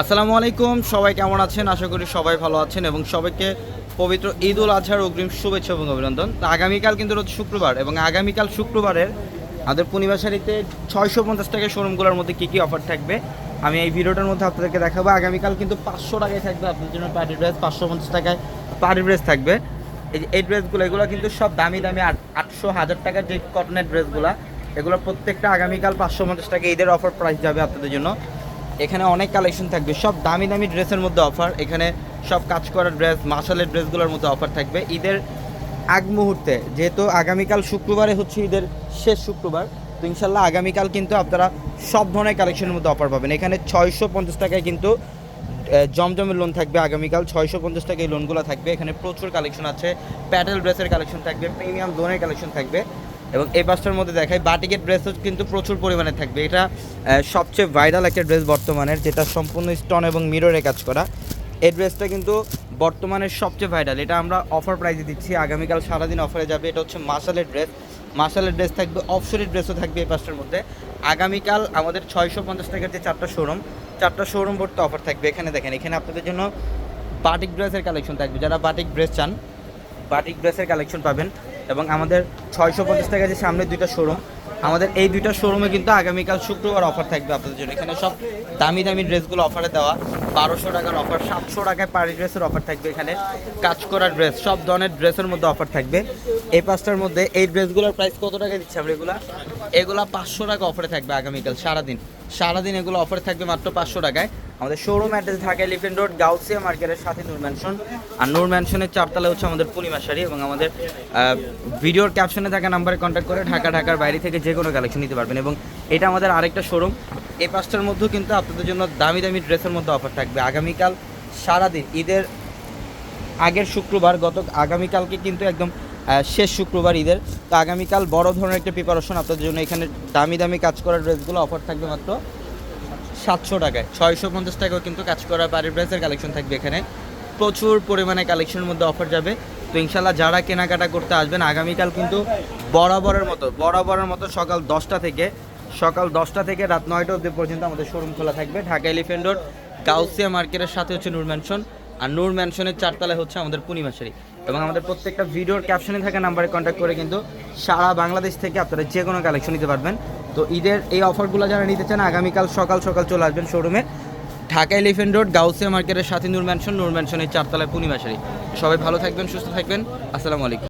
আসসালামু আলাইকুম, সবাই কেমন আছেন? আশা করি সবাই ভালো আছেন এবং সবাইকে পবিত্র ঈদ উল আজহার অগ্রিম শুভেচ্ছা এবং অভিনন্দন। তো আগামীকাল কিন্তু রয়েছে শুক্রবার এবং আগামীকাল শুক্রবারের আমাদের পূর্ণিমাশারিতে ছয়শো পঞ্চাশ টাকা শোরুমগুলোর মধ্যে কী কী অফার থাকবে? আমি এই ভিডিওটার মধ্যে আপনাদেরকে দেখাবো। আগামীকাল কিন্তু পাঁচশো টাকায় থাকবে আপনাদের জন্য পার্টি ড্রেস, পাঁচশো পঞ্চাশ টাকায় পার্টি ড্রেস থাকবে। এই ড্রেসগুলো, এগুলো কিন্তু সব দামি দামি আট, আটশো হাজার টাকার যে কটনের ড্রেসগুলো, এগুলো প্রত্যেকটা আগামীকাল পাঁচশো পঞ্চাশ টাকা ঈদের অফার প্রাইস যাবে আপনাদের জন্য। এখানে অনেক কালেকশন থাকবে। সব দামি দামি ড্রেসের মধ্যে অফার। এখানে সব কাজ করা ড্রেস, মাসালের ড্রেসগুলোর মধ্যে অফার থাকবে। ঈদের আগ মুহূর্তে, যেহেতু আগামীকাল শুক্রবারে হচ্ছে ঈদের শেষ শুক্রবার, তো ইনশাল্লাহ আগামীকাল কিন্তু আপনারা সব ধরনের কালেকশনের মধ্যে অফার পাবেন। এখানে ছয়শো পঞ্চাশ টাকায় কিন্তু জমজমের লোন থাকবে আগামীকাল। ছয়শো পঞ্চাশ টাকা এই লোনগুলো থাকবে। এখানে প্রচুর কালেকশন আছে। প্যাটেল ড্রেসের কালেকশন থাকবে, প্রিমিয়াম লোনের কালেকশন থাকবে। এবং এই পাঁচটার মধ্যে দেখাই, বাটিকের ড্রেসও কিন্তু প্রচুর পরিমাণে থাকবে। এটা সবচেয়ে ভাইরাল একটা ড্রেস বর্তমানের, যেটা সম্পূর্ণ স্টোন এবং মিররে কাজ করা। এই ড্রেসটা কিন্তু বর্তমানের সবচেয়ে ভাইরাল এটা আমরা অফার প্রাইজে দিচ্ছি। আগামীকাল সারাদিন অফারে যাবে। এটা হচ্ছে মাসালের ড্রেস মাসালের ড্রেস থাকবে অফশোরের ড্রেসও থাকবে এই পাঁচটার মধ্যে। আগামীকাল আমাদের ছয়শো পঞ্চাশ টাকার যে চারটা শোরুম চারটা শোরুম ভর্তি অফার থাকবে। এখানে দেখেন, এখানে আপনাদের জন্য বাটিক ড্রেসের কালেকশন থাকবে। যারা বাটিক ড্রেস চান বাটিক ড্রেসের কালেকশন পাবেন। এবং আমাদের ছয়শো পঞ্চাশ টাকা যে সামনে দুইটা শোরুম আমাদের এই দুইটা শোরুমে কিন্তু আগামীকাল শুক্রবার অফার থাকবে আপনাদের জন্য। এখানে সব দামি দামি ড্রেসগুলো অফারে দেওয়া। বারোশো টাকার অফার সাতশো টাকায় পাড়ি ড্রেসের অফার থাকবে এখানে। কাজ করা ড্রেস সব ধরনের ড্রেসের মধ্যে অফার থাকবে। এই পাঁচটার মধ্যে এই ড্রেসগুলোর প্রাইস কত টাকা দিচ্ছে আমরা এগুলা? এগুলা পাঁচশো টাকা অফারে থাকবে আগামীকাল, সারাদিন। সারাদিন এগুলো অফারে থাকবে মাত্র পাঁচশো টাকায়। আমাদের showroom address Dhaka elephant road Gausia মার্কেটের সাথে নূর ম্যানশন আর নূর ম্যানশনের চারতলা হচ্ছে আমাদের পূর্ণিমা শাড়ি এবং আমাদের ভিডিওর ক্যাপশনে থাকা নাম্বারে কন্ট্যাক্ট করে ঢাকা, ঢাকার বাইরে থেকে যে কোনো কালেকশন নিতে পারবেন এবং এটা আমাদের আরেকটা শোরুম এই পাঁচটার মধ্যেও কিন্তু আপনাদের জন্য দামি দামি ড্রেসের মধ্যে অফার থাকবে। আগামীকাল সারাদিন, ঈদের আগের শুক্রবার, গত, আগামীকালকে কিন্তু একদম শেষ শুক্রবার ঈদের। তো আগামীকাল বড় ধরনের একটা প্রিপারেশন আপনাদের জন্য। এখানে দামি দামি কাজ করা ড্রেসগুলো অফার থাকবে মাত্র সাতশো টাকায়। ছয়শো পঞ্চাশ টাকাও কিন্তু কাজ করা বাড়ির ড্রেসের কালেকশন থাকবে এখানে। প্রচুর পরিমাণে কালেকশনের মধ্যে অফার যাবে। তো ইনশাল্লাহ যারা কেনাকাটা করতে আসবেন, আগামীকাল কিন্তু বরাবরের মতো বরাবরের মতো সকাল দশটা থেকে, সকাল দশটা থেকে রাত নয়টা অবধি পর্যন্ত আমাদের শোরুম খোলা থাকবে। ঢাকা এলিফেন্ট রোড গাউসিয়া মার্কেটের সাথে হচ্ছে নূর ম্যানশন আর নূর ম্যানশনের চারতলায় হচ্ছে আমাদের পূর্ণিমাশারি এবং আমাদের প্রত্যেকটা ভিডিওর ক্যাপশনে থাকা নাম্বারে কন্ট্যাক্ট করে কিন্তু সারা বাংলাদেশ থেকে আপনারা যে কোনো কালেকশন নিতে পারবেন। তো ঈদের এই অফারগুলো যারা নিতে চান, আগামীকাল সকাল সকাল চলে আসবেন শোরুমে ঢাকা এলিফেন্ট রোড গাউসিয়া মার্কেটের সাথে নূর ম্যানশন নূর ম্যানশনের চারতলায় পূর্ণিমাশারি সবাই ভালো থাকবেন, সুস্থ থাকবেন। আসসালামু আলাইকুম।